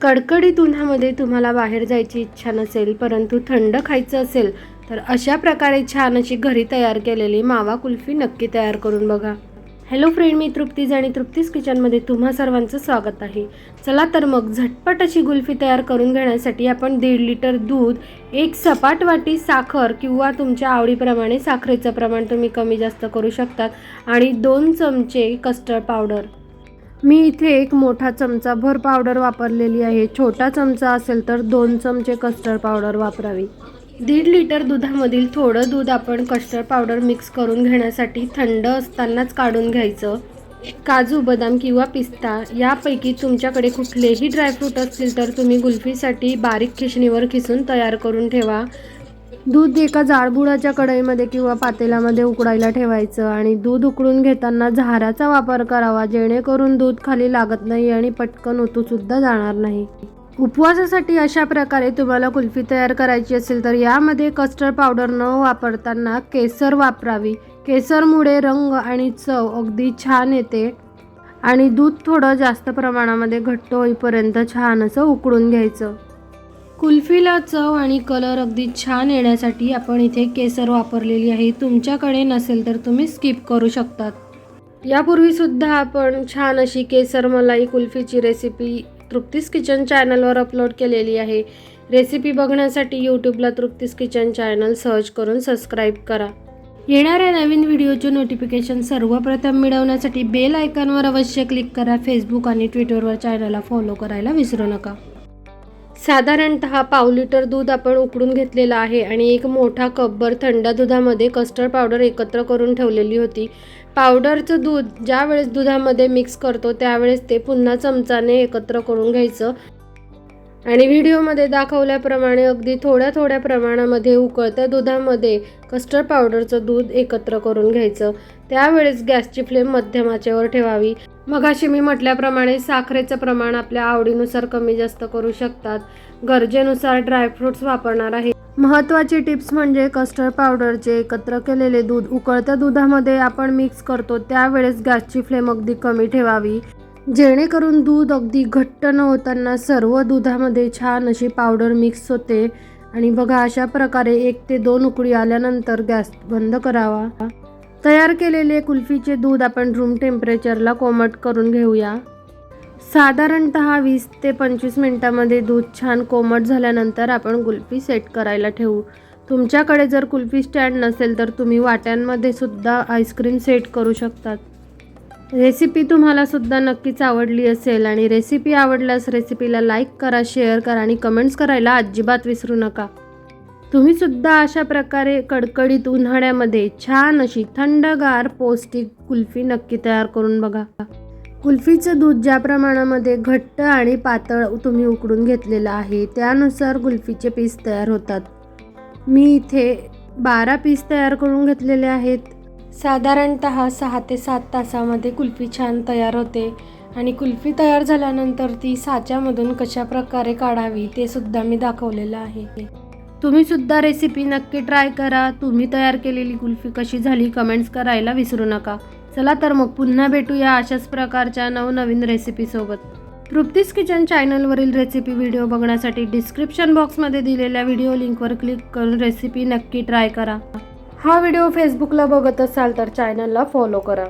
कडकडीत उन्हामध्ये तुम्हाला बाहेर जायची इच्छा नसेल परंतु थंड खायचं असेल तर अशा प्रकारे छान अशी घरी तयार केलेली मावा कुल्फी नक्की तयार करून बघा. हॅलो फ्रेंड मी तृप्तीज आणि तृप्तीज किचनमध्ये तुम्हा सर्वांचं स्वागत आहे. चला तर मग झटपट अशी कुल्फी तयार करून घेण्यासाठी आपण दीड लिटर दूध एक सपाट वाटी साखर किंवा तुमच्या आवडीप्रमाणे साखरेचं प्रमाण तुम्ही कमी जास्त करू शकतात आणि दोन चमचे कस्टर्ड पावडर मी इथे एक मोठा चमचा भर पावडर वापरलेली आहे. छोटा चमचा असेल तर दोन चमचे कस्टर्ड पावडर वापरावी. दीड लिटर दुधामधील थोडं दूध आपण कस्टर्ड पावडर मिक्स करून घेण्यासाठी थंड असतानाच काढून घ्यायचं. काजू बदाम किंवा पिस्ता यापैकी तुमच्याकडे कुठलेही ड्रायफ्रूट असतील तर तुम्ही गुल्फीसाठी बारीक खिशणीवर खिसून तयार करून ठेवा. दूध एका जाडबुडाच्या कढईमध्ये किंवा पातेल्यामध्ये उकडायला ठेवायचं आणि दूध उकडून घेताना झाराचा वापर करावा जेणेकरून दूध खाली लागत नाही आणि पटकन ओतूसुद्धा जाणार नाही. उपवासासाठी अशा प्रकारे तुम्हाला कुल्फी तयार करायची असेल तर यामध्ये कस्टर्ड पावडर न वापरताना केसर वापरावी. केसरमुळे रंग आणि चव अगदी छान येते आणि दूध थोडं जास्त प्रमाणामध्ये घट्ट होईपर्यंत छान असं उकळून घ्यायचं. कुल्फीला चव आणि कलर अगदी छान येण्यासाठी आपण इथे केसर वापरलेली आहे. तुमच्याकडे नसेल तर तुम्ही स्किप करू शकतात. यापूर्वीसुद्धा आपण छान अशी केसर मलाई कुल्फीची रेसिपी तृप्तीस किचन चॅनलवर अपलोड केलेली आहे. रेसिपी बघण्यासाठी यूट्यूबला तृप्तीस किचन चॅनल सर्च करून सबस्क्राईब करा. येणाऱ्या नवीन व्हिडिओचे नोटिफिकेशन सर्वप्रथम मिळवण्यासाठी बेल आयकॉनवर अवश्य क्लिक करा. फेसबुक आणि ट्विटरवर चॅनलला फॉलो करायला विसरू नका. साधारणत पाव लिटर दूध आपण उकडून घेतलेलं आहे आणि एक मोठा कपभर थंड दुधामध्ये कस्टर्ड पावडर एकत्र करून ठेवलेली होती. पावडरचं दूध ज्या वेळेस दुधामध्ये मिक्स करतो त्यावेळेस ते पुन्हा चमचाने एकत्र करून घ्यायचं. आणि व्हिडिओमध्ये दाखवल्याप्रमाणे अगदी थोड्या थोड्या प्रमाणामध्ये उकळत्या दुधामध्ये कस्टर्ड पावडरचं दूध एकत्र करून घ्यायचं. त्यावेळेस गॅसची फ्लेम मध्यमाच्यावर ठेवावी. मगाशी मी म्हटल्याप्रमाणे साखरेचं प्रमाण आपल्या आवडीनुसार कमी जास्त करू शकतात. गरजेनुसार ड्रायफ्रुट्स वापरणार आहे. महत्त्वाची टिप्स म्हणजे कस्टर्ड पावडरचे एकत्र केलेले दूध उकळत्या दुधामध्ये आपण मिक्स करतो त्यावेळेस गॅसची फ्लेम अगदी कमी ठेवावी. जेणेकरून दूध अगदी घट्ट न होताना सर्व दुधामध्ये छान अशी पावडर मिक्स होते. आणि बघा अशा प्रकारे एक ते दोन उकळी आल्यानंतर गॅस बंद करावा. तयार केलेले कुल्फीचे दूध आपण रूम टेम्परेचरला कोमट करून घेऊया. साधारणत वीस ते पंचवीस मिनटामध्ये दूध छान कोमट झाल्यानंतर आपण कुल्फी सेट करायला ठेवू. तुमच्याकडे जर कुल्फी स्टँड नसेल तर तुम्ही वाट्यांमध्ये सुद्धा आईस्क्रीम सेट करू शकतात. रेसिपी तुम्हाला सुद्धा नक्कीच आवडली असेल आणि रेसिपी आवडल्यास रेसिपीला लाईक करा शेअर करा आणि कमेंट्स करायला अजिबात विसरू नका. तुम्ही सुद्धा अशा प्रकारे कडकडीत उन्हाळ्यामध्ये छान अशी थंडगार पौष्टिक कुल्फी नक्की तयार करून बघा. कुल्फीचं दूध ज्या प्रमाणामध्ये घट्ट आणि पातळ तुम्ही उकडून घेतलेलं आहे त्यानुसार कुल्फीचे पीस तयार होतात. मी इथे बारा पीस तयार करून घेतलेले आहेत. साधारणत सहा ते सात तासामध्ये कुल्फी छान तयार होते आणि कुल्फी तयार झाल्यानंतर ती साच्यामधून कशा प्रकारे काढावी ते सुद्धा मी दाखवलेलं आहे. तुम्ही सुद्धा रेसिपी नक्की ट्राय करा. तुम्ही तयार केलेली कुल्फी कशी झाली कमेंट्स करायला विसरू नका. चला तर मग पुन्हा भेटूया अशाच प्रकारच्या नवनवीन रेसिपीसोबत तृप्तीस किचन चॅनलवरील रेसिपी व्हिडिओ बघण्यासाठी डिस्क्रिप्शन बॉक्समध्ये दिलेल्या व्हिडिओ लिंकवर क्लिक करून रेसिपी नक्की ट्राय करा. हा व्हिडिओ फेसबुकला बघत असाल तर चॅनलला फॉलो करा.